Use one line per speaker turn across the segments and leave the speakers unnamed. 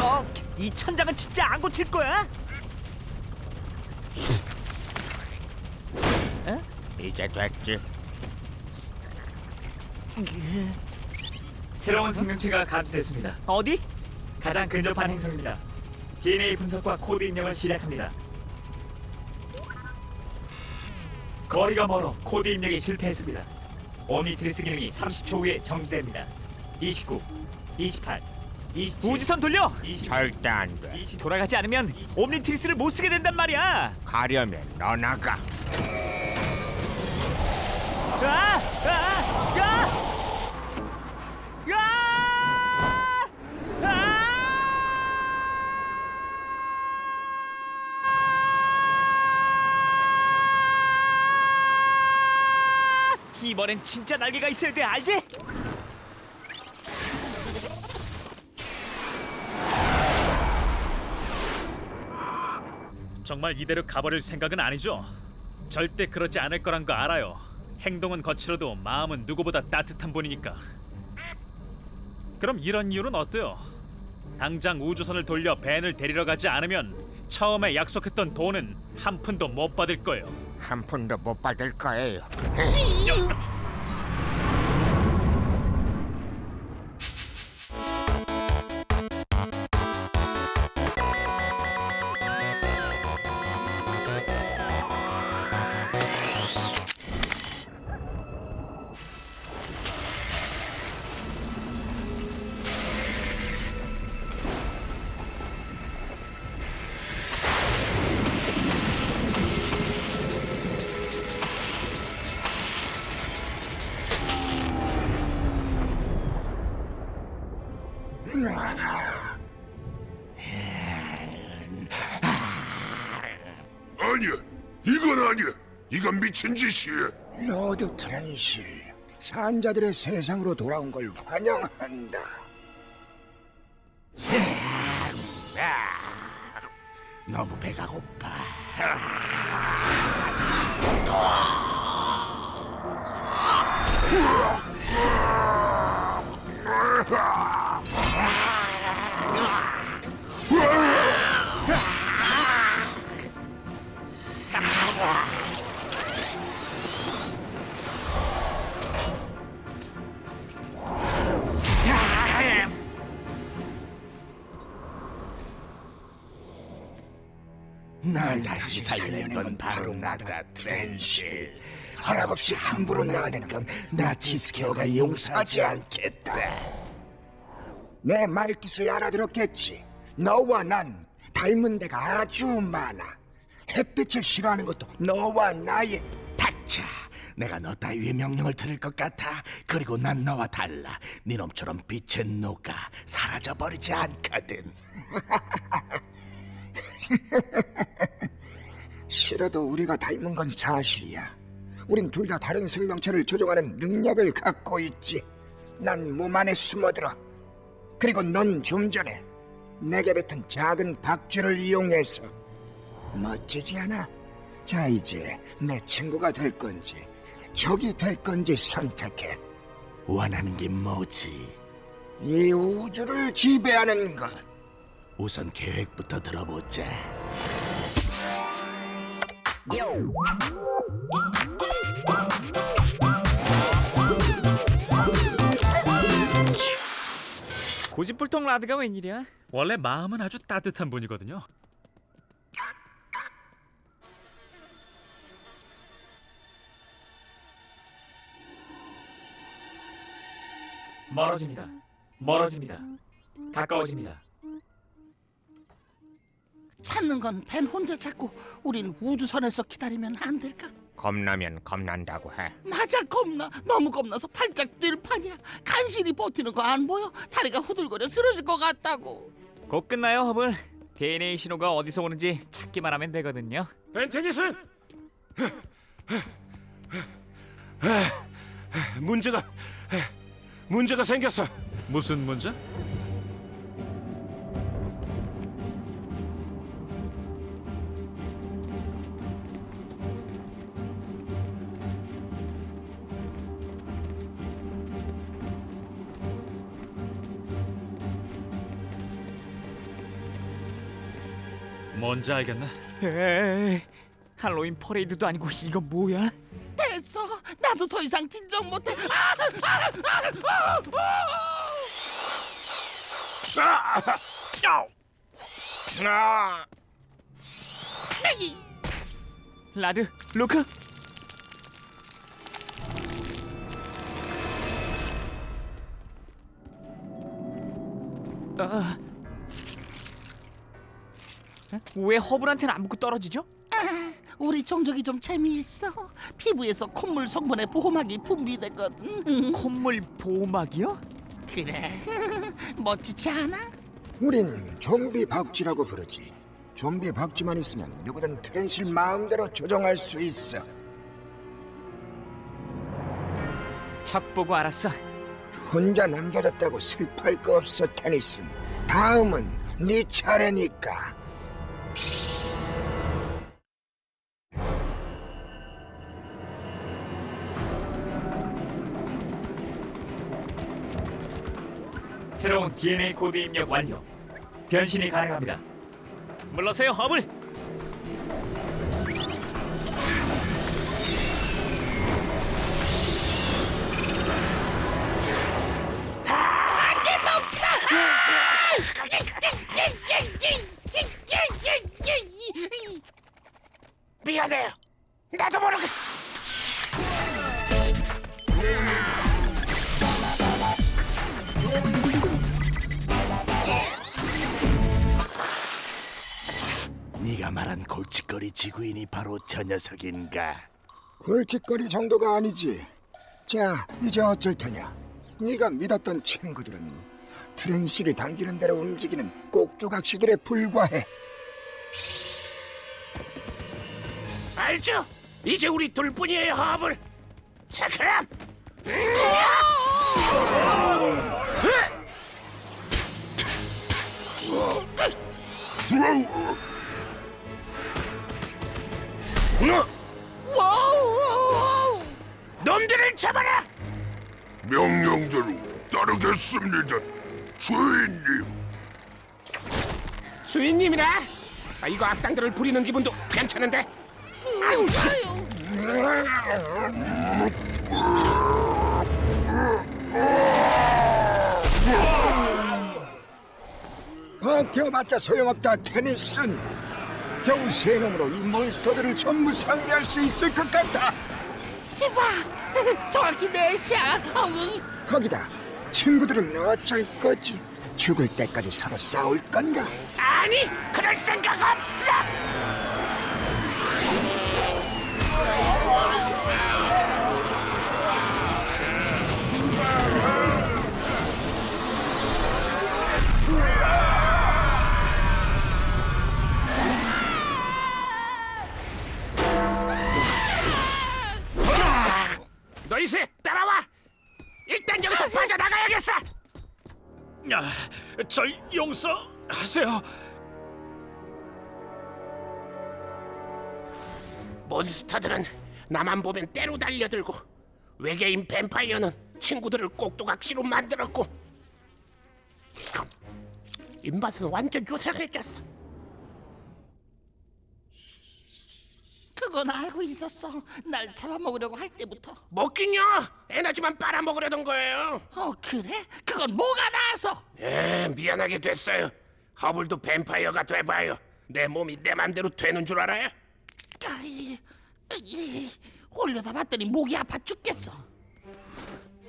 어, 이 천장은 진짜 안 고칠 거야? 어?
이제 됐지.
새로운 생명체가 감지됐습니다.
어디?
가장 근접한 행성입니다. DNA 분석과 코드 입력을 시작합니다. 거리가 멀어 코드 입력이 실패했습니다. 오미트리스 기능이 30초 후에 정지됩니다. 29, 28, 27,
우주선 돌려!
20,
절대 안 돼.
20,
돌아가지 않으면 옴니트리스를 못 쓰게 된단 말이야.
가려면 너 나가.
아! 아! 아! 아! 아! 이번엔 진짜 날개가 있어야 돼, 알지?
정말 이대로 가버릴 생각은 아니죠. 절대 그러지 않을 거란 거 알아요. 행동은 거칠어도 마음은 누구보다 따뜻한 분이니까. 그럼 이런 이유는 어때요? 당장 우주선을 돌려 벤을 데리러 가지 않으면 처음에 약속했던 돈은 한 푼도 못 받을 거예요.
한 푼도 못 받을 거예요.
아니야, 이건 아니야. 이건 미친 짓이야.
로드 트랜실 산자들의 세상으로 돌아온 걸 환영한다. 너무 배가 고파. 날 다시 살려낸 건 바로 나다 트랜실. 허락 없이 함부로 나가는 건 나티스케어가 용서하지 않겠다. 내 말뜻을 알아들었겠지. 너와 난 닮은 데가 아주 많아. 햇빛을 싫어하는 것도 너와 나의 닥쳐. 내가 너 따위의 명령을 들을 것 같아. 그리고 난 너와 달라. 네 놈처럼 빛에 녹아 사라져버리지 않거든. 싫어도 우리가 닮은 건 사실이야. 우린 둘 다 다른 생명체를 조종하는 능력을 갖고 있지. 난 몸 안에 숨어들어. 그리고 넌 좀 전에 내게 뱉은 작은 박쥐를 이용해서 멋지지 않아? 자 이제 내 친구가 될 건지 적이 될 건지 선택해. 원하는 게 뭐지? 이 우주를 지배하는 것. 우선 계획부터 들어보자.
고집불통 라드가 웬일이야?
원래 마음은 아주 따뜻한 분이거든요.
멀어집니다. 멀어집니다. 가까워집니다.
찾는 건 벤 혼자 찾고 우린 우주선에서 기다리면 안 될까?
겁나면 겁난다고 해.
맞아 겁나 너무 겁나서 팔짝 뛸 판이야 간신히 버티는 거 안 보여? 다리가 후들거려 쓰러질 것 같다고
곧 끝나요, 허블. DNA 신호가 어디서 오는지 찾기만 하면 되거든요.
벤테니스! 문제가 문제가 생겼어.
무슨 문제? 뭔지 알겠나?
에이, 할로윈 퍼레이드도 아니고 이건 뭐야?
됐어. 나도 더 이상 진정 못해. 아, 아, 아, 아, 아.
아,
에이,
라드, 루크. 아, 에? 왜 허블한테는 안 붙고 떨어지죠?
아, 우리 종족이 좀 재미있어. 피부에서 콧물 성분의 보호막이 분비되거든.
콧물 보호막이요?
그래. 멋지지 않아?
우린 좀비 박쥐라고 부르지. 좀비 박쥐만 있으면 누구든 트랜실 마음대로 조종할 수 있어.
척 보고 알았어.
혼자 남겨졌다고 슬퍼할 거 없어, 테니슨. 다음은 네 차례니까.
새로운 DNA 코드 입력 완료. 변신이 가능합니다.
물러서요, 허블.
미안해요. 나도 모르게.
네가 말한 골칫거리 지구인이 바로 저 녀석인가?
골칫거리 정도가 아니지. 자, 이제 어쩔 테냐? 네가 믿었던 친구들은 트랜실이 당기는 대로 움직이는 꼭두각시들에 불과해.
알죠? 이제 우리 둘뿐이에요, 허블. 자, 그럼.
와우!
놈들을 잡아라.
명령대로 따르겠습니다, 주인님.
주인님이라. 아, 이거 악당들을 부리는 기분도 괜찮은데.
버텨봤자 소용없다, 테니슨. 겨우 세 놈으로 이 몬스터들을 전부 상대할 수 있을 것 같다.
이봐, 정확히 넷이야. 어우,
거기다 친구들은 어쩔 거지? 죽을 때까지 서로 싸울 건가?
아니, 그럴 생각 없어.
절 용서하세요.
몬스터들은 나만 보면 때로 달려들고 외계인 뱀파이어는 친구들을 꼭두각시로 만들었고 입맛은 완전 요상해졌어
그건 알고 있었어. 날 잡아먹으려고 할 때부터.
먹긴요 에너지만 빨아먹으려던 거예요
어, 그래? 그건 뭐가 나아서?
에 미안하게 됐어요 허블도 뱀파이어가 돼봐요 내 몸이 내 맘대로 되는 줄 알아요?
아이, 이, 올려다 봤더니 목이 아파 죽겠어.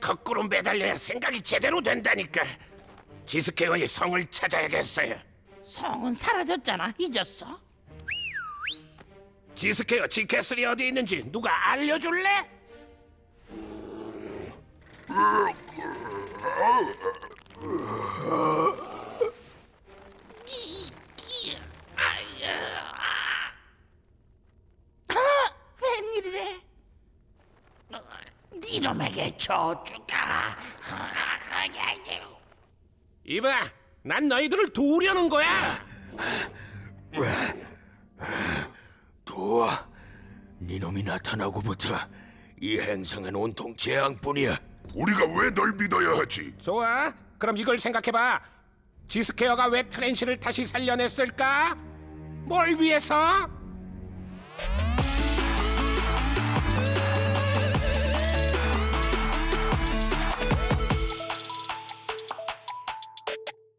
거꾸로 매달려야 생각이 제대로 된다니까 지스케어의 성을 찾아야겠어요
성은 사라졌잖아. 잊었어?
지스케어 지캐슬이 어디 있는지 누가 알려줄래?
웬일이래? 어, 이놈에게 저주가.
이봐, 난 너희들을 도우려는 거야.
도와. 네놈이 나타나고부터 이 행성은 온통 재앙뿐이야. 우리가 왜 널 믿어야 하지?
좋아, 그럼 이걸 생각해봐. 지스케어가 왜 트렌시를 다시 살려냈을까? 뭘 위해서?